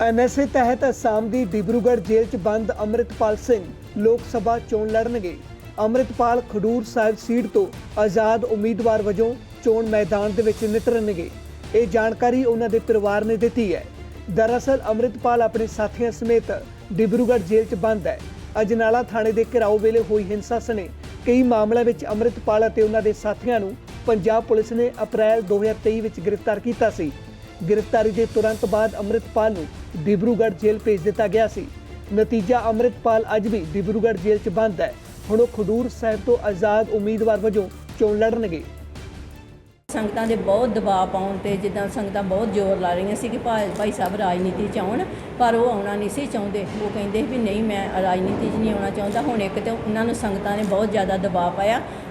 NSA ਤਹਿਤ ਅਸਾਮ ਦੀ ਡਿਬਰੂਗੜ੍ਹ ਜੇਲ੍ਹ 'ਚ ਬੰਦ ਅੰਮ੍ਰਿਤਪਾਲ ਸਿੰਘ ਲੋਕ ਸਭਾ ਚੋਣ ਲੜਨਗੇ। ਅੰਮ੍ਰਿਤਪਾਲ ਖਡੂਰ ਸਾਹਿਬ ਸੀਟ ਤੋਂ ਆਜ਼ਾਦ ਉਮੀਦਵਾਰ ਵਜੋਂ ਚੋਣ ਮੈਦਾਨ ਦੇ ਵਿੱਚ ਨਿਤਰਨਗੇ ਇਹ ਜਾਣਕਾਰੀ ਉਹਨਾਂ ਦੇ ਪਰਿਵਾਰ ਨੇ ਦਿੱਤੀ ਹੈ। ਦਰਅਸਲ ਅੰਮ੍ਰਿਤਪਾਲ ਆਪਣੇ ਸਾਥੀਆਂ ਸਮੇਤ ਡਿਬਰੂਗੜ੍ਹ ਜੇਲ੍ਹ 'ਚ ਬੰਦ ਹੈ। ਅਜਨਾਲਾ ਥਾਣੇ ਦੇ ਘਿਰਾਓ ਵੇਲੇ ਹੋਈ ਹਿੰਸਾ ਸਣੇ ਕਈ ਮਾਮਲਿਆਂ ਵਿੱਚ ਅੰਮ੍ਰਿਤਪਾਲ ਅਤੇ ਉਹਨਾਂ ਦੇ ਸਾਥੀਆਂ ਨੂੰ ਪੰਜਾਬ ਪੁਲਿਸ ਨੇ ਅਪ੍ਰੈਲ 2023 ਵਿੱਚ ਗ੍ਰਿਫਤਾਰ ਕੀਤਾ ਸੀ। ਗ੍ਰਿਫਤਾਰੀ ਦੇ ਤੁਰੰਤ ਬਾਅਦ ਅੰਮ੍ਰਿਤਪਾਲ ਨੂੰ ਡਿਬਰੂਗੜ੍ਹ ਜੇਲ੍ਹ ਭੇਜ ਦਿੱਤਾ ਗਿਆ ਸੀ। ਨਤੀਜਾ ਅੰਮ੍ਰਿਤਪਾਲ ਅੱਜ ਵੀ ਡਿਬਰੂਗੜ੍ਹ ਜੇਲ੍ਹ 'ਚ ਬੰਦ ਹੈ। ਹੁਣ ਉਹ ਖਡੂਰ ਸਾਹਿਬ ਤੋਂ ਆਜ਼ਾਦ ਉਮੀਦਵਾਰ ਵਜੋਂ ਚੋਣ ਲੜਨਗੇ। ਸੰਗਤਾਂ ਦੇ ਬਹੁਤ ਦਬਾਅ ਪਾਉਣ ਤੇ ਜਿੱਦਾਂ ਸੰਗਤਾਂ ਬਹੁਤ ਜ਼ੋਰ ਲਾ ਰਹੀਆਂ ਸੀ ਕਿ ਭਾਈ ਭਾਈ ਸਾਹਿਬ ਰਾਜਨੀਤੀ ਚ ਆਉਣ, ਪਰ ਉਹ ਆਉਣਾ ਨਹੀਂ ਸੀ ਚਾਹੁੰਦੇ। ਉਹ ਕਹਿੰਦੇ ਵੀ ਨਹੀਂ, ਮੈਂ ਰਾਜਨੀਤੀ 'ਚ ਨਹੀਂ ਆਉਣਾ ਚਾਹੁੰਦਾ। ਹੁਣ ਇੱਕ ਤੇ ਉਹਨਾਂ ਨੂੰ ਸੰਗਤਾਂ ਨੇ ਬਹੁਤ ਜ਼ਿਆਦਾ ਦਬਾਅ ਪਾਇਆ।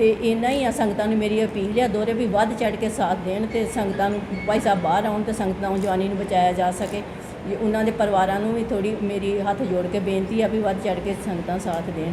ਤੇ ਇਹਨਾਂ ਹੀ ਆ, ਸੰਗਤਾਂ ਨੂੰ ਮੇਰੀ ਅਪੀਲ ਆ ਦੋਰੇ ਵੀ ਵੱਧ ਚੜ ਕੇ ਸਾਥ ਦੇਣ ਤੇ ਸੰਗਤਾਂ ਨੂੰ ਭਾਈ ਸਾਹਿਬ ਬਾਹਰ ਆਉਣ ਤੇ ਸੰਗਤਾਂ ਨੂੰ, ਜਵਾਨੀ ਨੂੰ ਬਚਾਇਆ ਜਾ ਸਕੇ। ਜੇ ਉਹਨਾਂ ਦੇ ਪਰਿਵਾਰਾਂ ਨੂੰ ਵੀ ਥੋੜੀ ਮੇਰੀ ਹੱਥ ਜੋੜ ਕੇ ਬੇਨਤੀ ਆ ਵੀ ਵੱਧ ਚੜ ਕੇ ਸੰਗਤਾਂ ਸਾਥ ਦੇਣ।